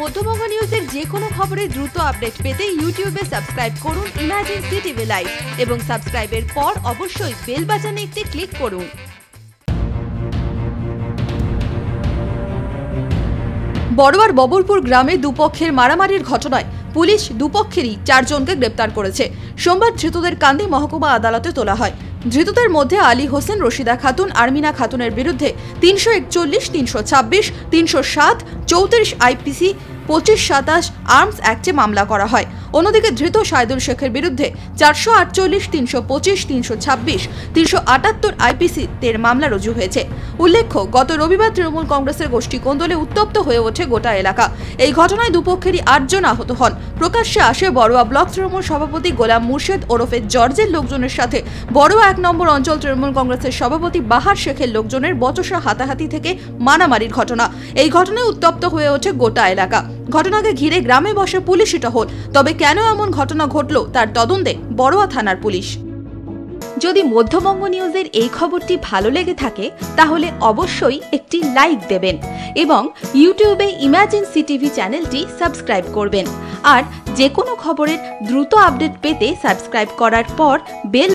মধ্যবঙ্গ নিউজের যে কোনো খবরের দ্রুত আপডেট পেতে ইউটিউবে সাবস্ক্রাইব করুন ইমাজিন সিটিভি লাইভ এবং সাবস্ক্রাইবের পর অবশ্যই বেল বাটনে একটি ক্লিক করুন। বড়োয়ার ববরপুর গ্রামে দুপক্ষের মারামারির ঘটনায় পুলিশ দুপক্ষেরই চারজনকে গ্রেপ্তার করেছে। সোমবার ধৃতদের কান্দি মহকুমা আদালতে তোলা হয়। ধৃতদের মধ্যে আলী হোসেন, রশিদা খাতুন, আরমিনা খাতুনের বিরুদ্ধে তিনশো একচল্লিশ, তিনশো ছাব্বিশ, তিনশো সাত, চৌত্রিশ আইপিসি পঁচিশ সাতাশ আর্মস অ্যাক্টে মামলা করা হয়। অন্যদিকে ধৃত সাইদুল শেখের বিরুদ্ধে চারশো আটচল্লিশ, তিনশো পঁচিশ, তিনশো ছাব্বিশ, তিনশো আটাত্তর আইপিসি তের মামলা রুজু হয়েছে। উল্লেখ্য, গত রবিবার তৃণমূল কংগ্রেসের গোষ্ঠী কোন্দলে উত্তপ্ত হয়ে ওঠে গোটা এলাকা। এই ঘটনায় দুপক্ষেরই আটজন আহত হন। প্রকাশ্যে আসে বড়ুয়া ব্লক তৃণমূল সভাপতি গোলাম মুর্শেদ ওরফে জর্জের লোকজনের সাথে। বড়ুয়া এক নম্বর অঞ্চল তৃণমূল কংগ্রেসের সভাপতি বাহার শেখের লোকজনের বচসা হাতাহাতি থেকে মারামারির ঘটনা। এই ঘটনায় উত্তপ্ত হয়ে ওঠে গোটা এলাকা। ঘটনাকে ঘিরে গ্রামে বসে পুলিশি টহল তবে কেন এমন ঘটনা ঘটল তার তদন্তে বড়ুয়া থানার পুলিশ। যদি মধ্যবঙ্গ নিউজের এই খবরটি ভালো লেগে থাকে, তাহলে অবশ্যই একটি লাইক দেবেন এবং ইউটিউবে ইমাজিন সিটিভি চ্যানেলটি সাবস্ক্রাইব করবেন। আর যে কোনো খবরের দ্রুত আপডেট পেতে সাবস্ক্রাইব করার পর বেল